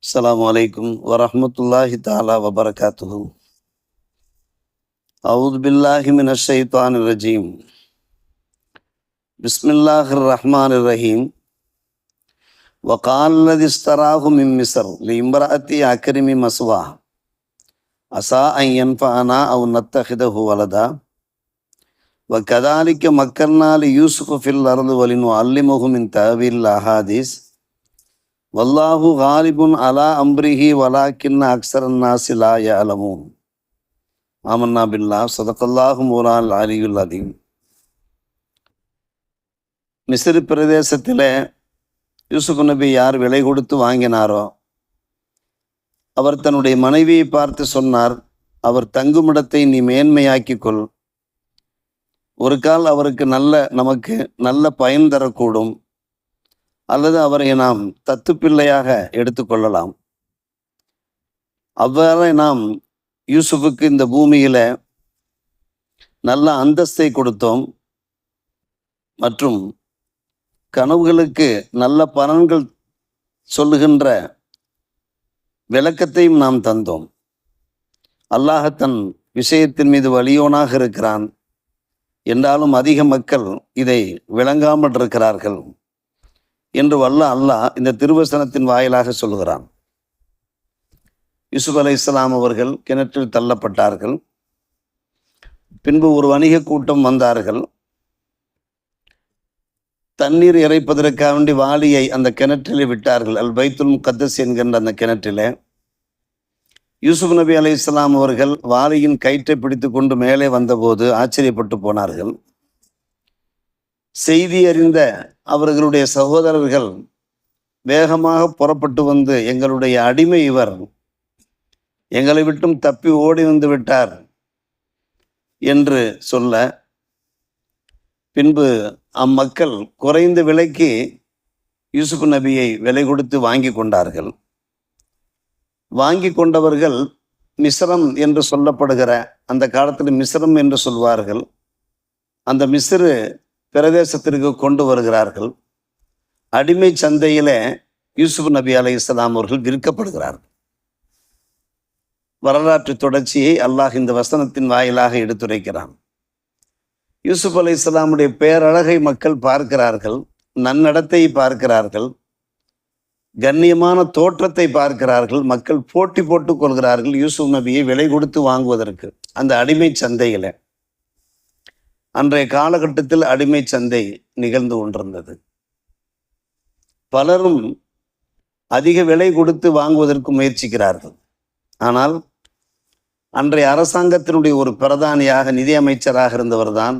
السلام عليكم ورحمة الله تعالى وبركاته. أعوذ بالله من الشيطان الرجيم. بسم الله الرحمن الرحيم. وقال الذي اشتراه من مصر لامرأتي أكرم مسواه عسى أن ينفعنا أو نتخذه ولدا. وكذلك مكنا ليوسف في الأرض ولنعلمه من تأويل الأحاديث. வல்லாஹு ஹாலிபுன் அலா அம்ரிஹி வலா அக்சரன் நாசி சிலா யஅலமூன் ஆமன்னா பில்லா சதகல்லாஹு மூலால் அலியுல் அதீம் மிஸ்ரி பிரதேசத்தில் யூசுப் நபி யார் விலை கொடுத்து வாங்கினாரோ அவர் தன்னுடைய மனைவியை பார்த்து சொன்னார் அவர் தங்குமிடத்தை நீ மேன்மையாக்கிக் கொள் ஒரு கால் அவருக்கு நல்ல நமக்கு நல்ல பயன் தரக்கூடும். அல்லது அவரை நாம் தத்து பிள்ளையாக எடுத்துக்கொள்ளலாம். அவ்வாறு நாம் யூசுஃபுக்கு இந்த பூமியில் நல்ல அந்தஸ்தை கொடுத்தோம். மற்றும் கனவுகளுக்கு நல்ல பலன்கள் சொல்லுகின்ற விளக்கத்தையும் நாம் தந்தோம். அல்லாஹ தன் விஷயத்தின் மீது வலியோனாக இருக்கிறான். என்றாலும் அதிக மக்கள் இதை விளங்காமல் இருக்கிறார்கள். என்று வல்ல அல்லாஹ் இந்த திருவசனத்தின் வாயிலாக சொல்கிறான் யூசுப் அலை இஸ்லாம் அவர்கள் கிணற்றில் தள்ளப்பட்டார்கள். பின்பு ஒரு வணிக கூட்டம் வந்தார்கள். தண்ணீர் இறைப்பதற்காக வேண்டி வாளியை அந்த கிணற்றிலே விட்டார்கள். அல் பைத்துல் முகத்தஸ் என்கின்ற அந்த கிணற்றிலே. யூசுப் நபி அலை இஸ்லாம் அவர்கள் வாளியின் கயிற்றை பிடித்து கொண்டு மேலே வந்தபோது ஆச்சரியப்பட்டு போனார்கள். செய்தி அறிந்த அவர்களுடைய சகோதரர்கள் வேகமாக புறப்பட்டு வந்து எங்களுடைய அடிமை இவர் எங்களை விட்டும் தப்பி ஓடி வந்து விட்டார் என்று சொல்ல பின்பு அம்மக்கள் குறைந்த விலைக்கு யூசுப் நபியை விலை கொடுத்து வாங்கி கொண்டார்கள். வாங்கி கொண்டவர்கள் மிஸ்ரம் என்று சொல்லப்படுகிற அந்த காலத்தில் மிஸ்ரம் என்று சொல்வார்கள். அந்த மிஸ்ரு பிரதேசத்திற்கு கொண்டு வருகிறார்கள். அடிமை சந்தையில் யூசுப் நபி அலை இஸ்லாம் அவர்கள் விற்கப்படுகிறார்கள். வரலாற்று தொடர்ச்சியை அல்லாஹ் இந்த வசனத்தின் வாயிலாக எடுத்துரைக்கிறான். யூசுப் அலை இஸ்லாமுடைய பேரழகை மக்கள் பார்க்கிறார்கள் நன்னடத்தை பார்க்கிறார்கள் கண்ணியமான தோற்றத்தை பார்க்கிறார்கள் மக்கள் போட்டி போட்டுக் கொள்கிறார்கள் யூசுப் நபியை விலை கொடுத்து வாங்குவதற்கு அந்த அடிமை சந்தையில். அன்றைய காலகட்டத்தில் அடிமை சந்தை நிகழ்ந்து கொண்டிருந்தது. பலரும் அதிக விலை கொடுத்து வாங்குவதற்கு முயற்சிக்கிறார்கள். ஆனால் அன்றைய அரசாங்கத்தினுடைய ஒரு பிரதானியாக நிதி அமைச்சராக இருந்தவர் தான்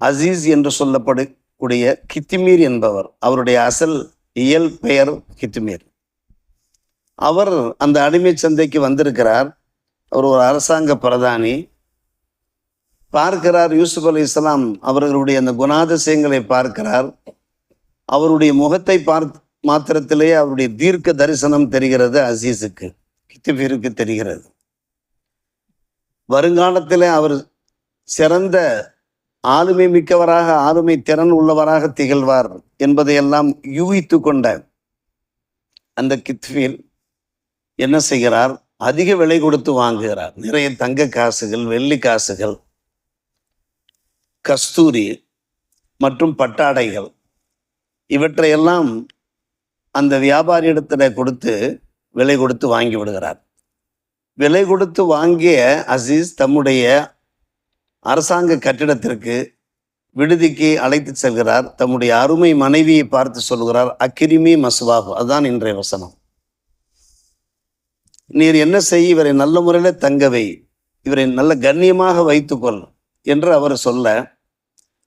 அசீஸ் என்று சொல்லப்படக்கூடிய கித்திமீர் என்பவர். அவருடைய அசல் இயல் பெயர் கித்திமீர். அவர் அந்த அடிமை சந்தைக்கு வந்திருக்கிறார். அவர் ஒரு அரசாங்க பிரதானி. பார்க்கிறார் யூசுப் அலி இஸ்லாம். அவர்களுடைய அந்த குணாதிசயங்களை பார்க்கிறார். அவருடைய முகத்தை பார்த்து மாத்திரத்திலேயே அவருடைய தீர்க்க தரிசனம் தெரிகிறது அசீஸுக்கு கித்திபீருக்கு தெரிகிறது. வருங்காலத்தில் அவர் சிறந்த ஆளுமை மிக்கவராக ஆளுமை திறன் உள்ளவராக திகழ்வார் என்பதையெல்லாம் யூகித்து கொண்ட அந்த கித்பீர் என்ன செய்கிறார்? அதிக விலை கொடுத்து வாங்குகிறார். நிறைய தங்க காசுகள் வெள்ளி காசுகள் கஸ்தூரி மற்றும் பட்டாடைகள். இவற்றையெல்லாம் அந்த வியாபாரியிடத்தில் கொடுத்து விலை கொடுத்து வாங்கி விடுகிறார். விலை கொடுத்து வாங்கிய அசீஸ் தம்முடைய அரசாங்க கட்டிடத்திற்கு விடுதிக்கு அழைத்து செல்கிறார். தம்முடைய அருமை மனைவியை பார்த்து சொல்கிறார் அக்கிரிமி மசுவாகு அதுதான் இன்றைய வசனம். நீர் என்ன செய் இவரை நல்ல முறையில் தங்கவை இவரை நல்ல கண்ணியமாக வைத்துக்கொள் என்று அவர் சொல்ல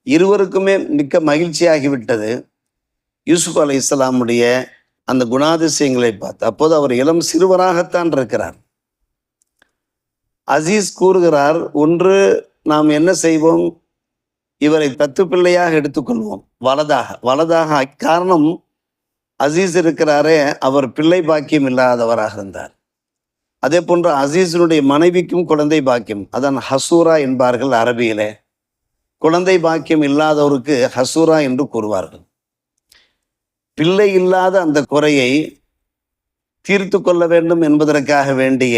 இருவருக்குமே மிக்க மகிழ்ச்சியாகிவிட்டது. யூசுப் அலை இஸ்லாமுடைய அந்த குணாதிசயங்களை பார்த்து அப்போது அவர் இளம் சிறுவராகத்தான் இருக்கிறார். அசீஸ் கூறுகிறார் ஒன்று நாம் என்ன செய்வோம்? இவரை தத்து பிள்ளையாக எடுத்துக்கொள்வோம். வலதாக. வலதாக காரணம் அசீஸ் இருக்கிறாரே அவர் பிள்ளை பாக்கியம் இல்லாதவராக இருந்தார். அதே போன்று அசீஸினுடைய மனைவிக்கும் குழந்தை பாக்கியம். அதான் ஹசூரா என்பார்கள் அரபியிலே. குழந்தை பாக்கியம் இல்லாதவருக்கு ஹசூரா என்று கூறுவார்கள். பிள்ளை இல்லாத அந்த குறையை தீர்த்து கொள்ள வேண்டும் என்பதற்காக வேண்டிய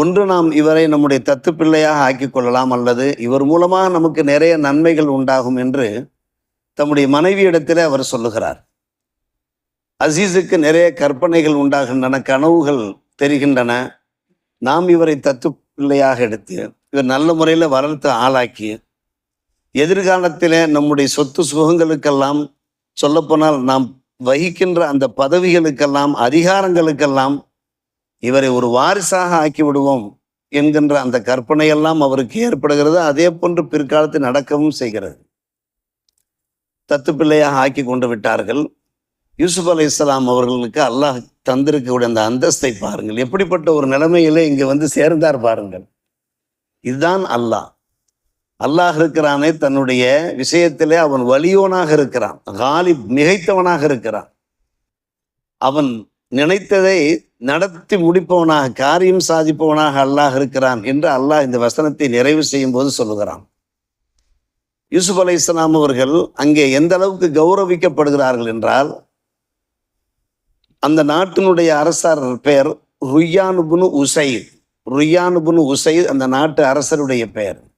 ஒன்று நாம் இவரை நம்முடைய தத்து பிள்ளையாக ஆக்கி கொள்ளலாம் அல்லது இவர் மூலமாக நமக்கு நிறைய நன்மைகள் உண்டாகும் என்று தம்முடைய மனைவியிடத்தில் அவர் சொல்லுகிறார். அசீஸுக்கு நிறைய கற்பனைகள் உண்டாகின்றன கனவுகள் தெரிகின்றன. நாம் இவரை தத்து பிள்ளையாக எடுத்து இவர் நல்ல முறையில் வளர்த்து ஆளாக்கி எதிர்காலத்திலே நம்முடைய சொத்து சுகங்களுக்கெல்லாம் சொல்லப்போனால் நாம் வகிக்கின்ற அந்த பதவிகளுக்கெல்லாம் அதிகாரங்களுக்கெல்லாம் இவரை ஒரு வாரிசாக ஆக்கி விடுவோம் என்கின்ற அந்த கற்பனையெல்லாம் அவருக்கு ஏற்படுகிறது. அதே போன்று பிற்காலத்தில் நடக்கவும் செய்கிறது. தத்து பிள்ளையாக ஆக்கி கொண்டு விட்டார்கள். யூசுப் அலி இஸ்லாம் அவர்களுக்கு அல்லாஹ் தந்திருக்கக்கூடிய அந்த அந்தஸ்தை பாருங்கள். எப்படிப்பட்ட ஒரு நிலைமையிலே இங்கே வந்து சேர்ந்தார் பாருங்கள். இதுதான் அல்லாஹ். அல்லாஹ் இருக்கிறானே தன்னுடைய விஷயத்திலே அவன் வலியோனாக இருக்கிறான். காலிப் மிகைத்தவனாக இருக்கிறான். அவன் நினைத்ததை நடத்தி முடிப்பவனாக காரியம் சாதிப்பவனாக அல்லாஹ் இருக்கிறான் என்று அல்லாஹ் இந்த வசனத்தை நிறைவு செய்யும் போது சொல்லுகிறான். யூசுப் அலை இஸ்லாம் அவர்கள் அங்கே எந்த அளவுக்கு கௌரவிக்கப்படுகிறார்கள் என்றால் அந்த நாட்டினுடைய அரசர் பெயர் ருய்யானுபுனு உசைத். ருயானுபுனு உசைத் அந்த நாட்டு அரசருடைய பெயர்.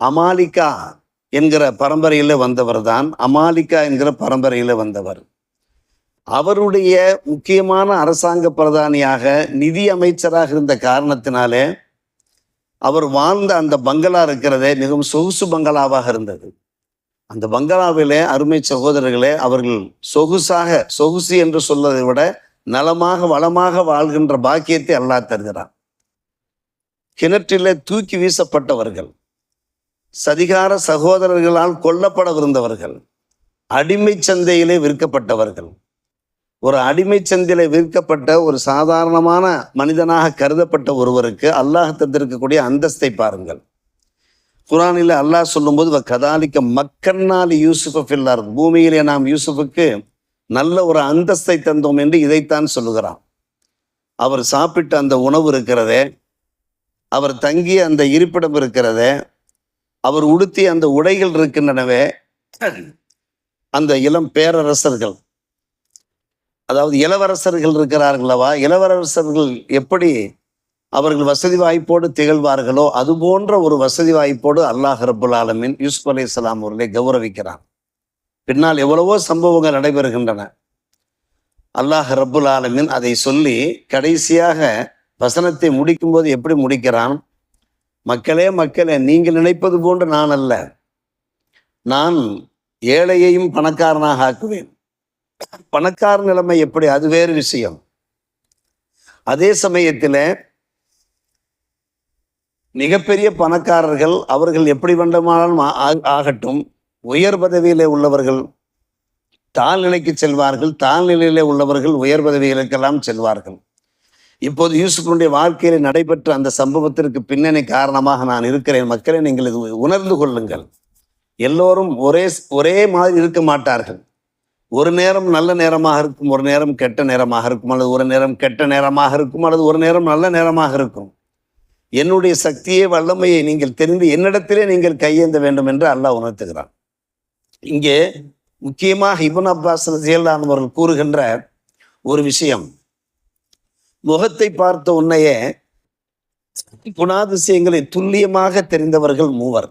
அமாலிகா என்கிற பரம்பரையில் வந்தவர் தான் அமாலிகா என்கிற பரம்பரையில் வந்தவர். அவருடைய முக்கியமான அரசாங்க பிரதானியாக நிதி அமைச்சராக இருந்த காரணத்தினாலே அவர் வாழ்ந்த அந்த பங்களா இருக்கிறதே மிகவும் சொகுசு பங்களாவாக இருந்தது. அந்த பங்களாவிலே அருமை சகோதரர்களே அவர்கள் சொகுசாக சொகுசு என்று சொல்வதை விட நலமாக வளமாக வாழ்கின்ற பாக்கியத்தை அல்லா தருகிறான் கிணற்றிலே தூக்கி வீசப்பட்டவர்கள். சதிகார சகோதரர்களால் கொல்லப்படவிருந்தவர்கள் அடிமை சந்தையிலே விற்கப்பட்டவர்கள். ஒரு அடிமை சந்தையிலே விற்கப்பட்ட ஒரு சாதாரணமான மனிதனாக கருதப்பட்ட ஒருவருக்கு அல்லாஹ் தந்திருக்கக்கூடிய அந்தஸ்தை பாருங்கள். குரானில் அல்லாஹ் சொல்லும்போது கதாலிக்க மக்கன்னால் யூசுஃப ஃபில்லார் பூமியிலே நாம் யூசுஃபுக்கு நல்ல ஒரு அந்தஸ்தை தந்தோம் என்று இதைத்தான் சொல்லுகிறான். அவர் சாப்பிட்ட அந்த உணவு இருக்கிறதே அவர் தங்கிய அந்த இருப்பிடம் இருக்கிறதே அவர் உடுத்திய அந்த உடைகள் இருக்கின்றனவே அந்த இளம் பேரரசர்கள். அதாவது இளவரசர்கள் இருக்கிறார்களவா இளவரசர்கள் எப்படி அவர்கள் வசதி வாய்ப்போடு திகழ்வார்களோ அது போன்ற ஒரு வசதி வாய்ப்போடு அல்லாஹ் ரபுல் ஆலமின் யூசுப் அலி இஸ்லாம் அவர்களை கௌரவிக்கிறான். பின்னால் எவ்வளவோ சம்பவங்கள் நடைபெறுகின்றன. அல்லாஹ் ரப்புல் ஆலமின் அதை சொல்லி கடைசியாக வசனத்தை முடிக்கும்போது எப்படி முடிக்கிறான்? மக்களே மக்களே நீங்கள் நினைப்பது போன்று நான் அல்ல. நான் ஏழையையும் பணக்காரனாக ஆக்குவேன். பணக்கார நிலைமை எப்படி? அது வேறு விஷயம். அதே சமயத்தில் மிகப்பெரிய பணக்காரர்கள் அவர்கள் எப்படி வேண்டுமானாலும் ஆ- ஆகட்டும். உயர் பதவியிலே உள்ளவர்கள் தாழ்நிலைக்கு செல்வார்கள். தாழ்நிலையிலே உள்ளவர்கள் உயர் பதவிகளுக்கெல்லாம் செல்வார்கள். இப்போது யூசுஃபனுடைய வாழ்க்கையில் நடைபெற்ற அந்த சம்பவத்திற்கு பின்னணி காரணமாக நான் இருக்கிறேன். மக்களை நீங்கள் இது உணர்ந்து கொள்ளுங்கள். எல்லோரும் ஒரே ஒரே மாதிரி இருக்க மாட்டார்கள். ஒரு நேரம் நல்ல நேரமாக இருக்கும் ஒரு நேரம் கெட்ட நேரமாக இருக்கும் அல்லது ஒரு நேரம் கெட்ட நேரமாக இருக்கும் அல்லது ஒரு நேரம் நல்ல நேரமாக இருக்கும். என்னுடைய சக்தியை வல்லமையை நீங்கள் தெரிந்து என்னிடத்திலே நீங்கள் கையேந்த வேண்டும் என்று அல்லாஹ் உணர்த்துகிறான். இங்கே முக்கியமாக இபன் அப்பாஸ் ரலியல்லாஹு அவர்கள் கூறுகின்ற ஒரு விஷயம். முகத்தை பார்த்த உன்னையே குணாதிசயங்களை துல்லியமாக தெரிந்தவர்கள் மூவர்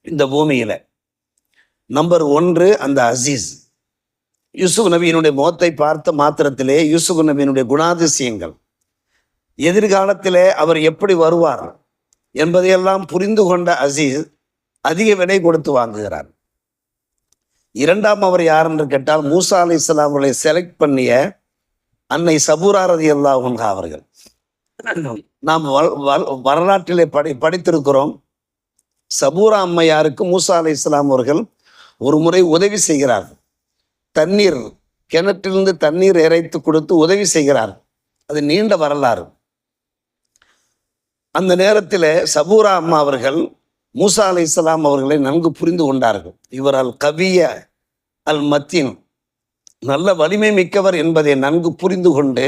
இந்த பூமியில. நம்பர் ஒன்று அந்த அசீஸ். யூசுப் நபியினுடைய முகத்தை பார்த்த மாத்திரத்திலே யூசுப் நபியினுடைய குணாதிசயங்கள். எதிர்காலத்திலே அவர் எப்படி வருவார் என்பதையெல்லாம் புரிந்து கொண்ட அசீஸ் அதிக விலை கொடுத்து வாங்குகிறார். இரண்டாம் அவர் யார் என்று கேட்டால் மூசா அலி இஸ்லாம் அவர்களை செலக்ட் பண்ணிய அன்னை சபூராரதி அல்லா அல்லாஹ் அவர்கள். நாம் வ- வரலாற்றிலே படி படித்திருக்கிறோம். சபூரா அம்மையாருக்கு மூசா அலை இஸ்லாம் அவர்கள் ஒரு முறை உதவி செய்கிறார் தண்ணீர் கிணற்றிலிருந்து தண்ணீர் இறைத்து கொடுத்து உதவி செய்கிறார் அது நீண்ட வரலாறு. அந்த நேரத்தில் சபூரா அம்மா அவர்கள் மூசா அலை இஸ்லாம் அவர்களை நன்கு புரிந்து கொண்டார்கள். இவர் அல் கவிய அல் மத்தின் நல்ல வலிமை மிக்கவர் என்பதை நன்கு புரிந்து கொண்டு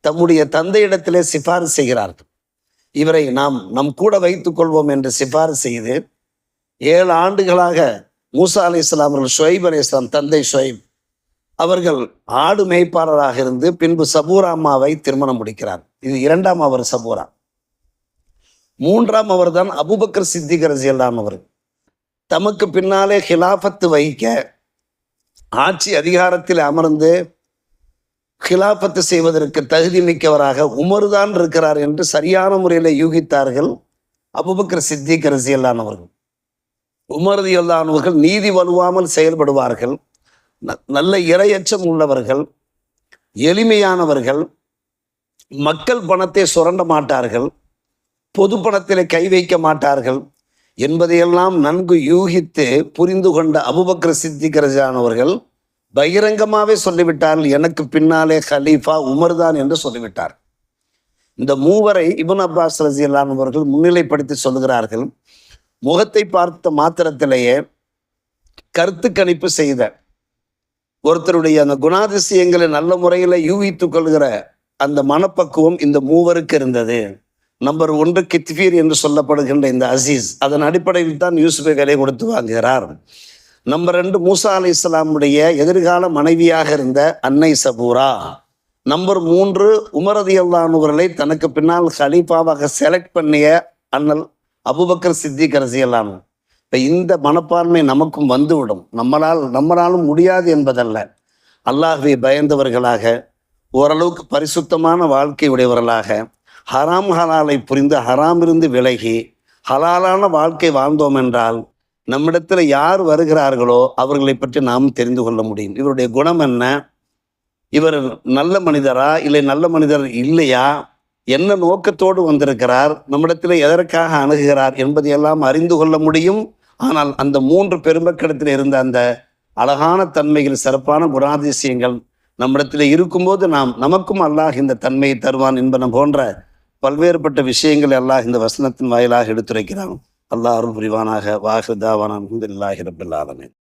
தம்முடைய தந்தையிடத்திலே சிபாரிசு செய்கிறார்கள். இவரை நாம் நம் கூட வைத்துக் கொள்வோம் என்று சிபாரிசு செய்து ஏழு ஆண்டுகளாக மூசா அலி இஸ்லாம் அவர்கள் ஷொய்ப் அலி இஸ்லாம் தந்தை ஷொய்ப் அவர்கள் ஆடு மேய்ப்பாளராக இருந்து பின்பு சபூரா அம்மாவை திருமணம் முடிக்கிறார். இது இரண்டாம் அவர் சபூரா. மூன்றாம் அவர் தான் அபுபக்கர் சித்திகர் ஜியல்லாம் அவர் தமக்கு பின்னாலே ஹிலாஃபத்து வகிக்க ஆட்சி அதிகாரத்தில் அமர்ந்து கிலாபத்து செய்வதற்கு தகுதி மிக்கவராக உமர் தான் இருக்கிறார் என்று சரியான முறையில் யூகித்தார்கள் அபுபக்கர் சித்திக் ரசியல்லானவர்கள் உமர்தியல்லானவர்கள் நீதி வலுவாமல் செயல்படுவார்கள். ந- நல்ல இரையச்சம் உள்ளவர்கள் எளிமையானவர்கள் மக்கள் பணத்தை சுரண்ட மாட்டார்கள் பொது பணத்தில் கை வைக்க மாட்டார்கள் என்பதையெல்லாம் நன்கு யூகித்து புரிந்து கொண்ட அபுபக்ர சித்திகரஜானவர்கள் பகிரங்கமாகவே சொல்லிவிட்டார்கள். எனக்கு பின்னாலே ஹலீஃபா உமர்தான் என்று சொல்லிவிட்டார். இந்த மூவரை இபன் அப்பாஸ் ரசியல்லானவர்கள் முன்னிலைப்படுத்தி சொல்லுகிறார்கள். முகத்தை பார்த்த மாத்திரத்திலேயே கருத்து கணிப்பு செய்த ஒருத்தருடைய அந்த குணாதிசயங்களை நல்ல முறையில் யூகித்துக் கொள்கிற அந்த மனப்பக்குவம் இந்த மூவருக்கு இருந்தது. நம்பர் ஒன்று கித்பீர் என்று சொல்லப்படுகின்ற இந்த அசீஸ் அதன் அடிப்படையில் தான் யூசுஃபை விலை கொடுத்து வாங்குகிறார். நம்பர் ரெண்டு மூசா அலி இஸ்லாமுடைய எதிர்கால மனைவியாக இருந்த அன்னை சபூரா. நம்பர் மூன்று உமரதி அல்லானவர்களை தனக்கு பின்னால் ஹலீஃபாவாக செலக்ட் பண்ணிய அண்ணல் அபுபக்கர் சித்திக் ரசியல்லானு இப்போ இந்த மனப்பான்மை நமக்கும் வந்துவிடும். நம்மளால் நம்மளாலும் முடியாது என்பதல்ல. அல்லாஹுவை பயந்தவர்களாக ஓரளவுக்கு பரிசுத்தமான வாழ்க்கை உடையவர்களாக ஹராம் ஹலாலை புரிந்து ஹராம் இருந்து விலகி ஹலாலான வாழ்க்கை வாழ்ந்தோம் என்றால் நம்மிடத்தில் யார் வருகிறார்களோ அவர்களை பற்றி நாம் தெரிந்து கொள்ள முடியும். இவருடைய குணம் என்ன? இவர் நல்ல மனிதரா? இல்லை நல்ல மனிதர் இல்லையா? என்ன நோக்கத்தோடு வந்திருக்கிறார்? நம்மிடத்தில் எதற்காக அணுகுகிறார் என்பதையெல்லாம் அறிந்து கொள்ள முடியும். ஆனால் அந்த மூன்று பெருமக்கிடத்தில் இருந்த அந்த அழகான தன்மைகள் சிறப்பான குணாதிசயங்கள் நம்மிடத்தில் இருக்கும்போது நாம் நமக்கும் அல்லாஹ் இந்த தன்மையை தருவான் என்பன போன்ற பல்வேறுபட்ட விஷயங்கள் எல்லாம் இந்த வசனத்தின் வாயிலாக எடுத்துரைக்கிறான். அல்லாஹ் அருள் புரிவானாக. வாஹிதாவான அல்ஹம்துலில்லாஹி ரப்பில்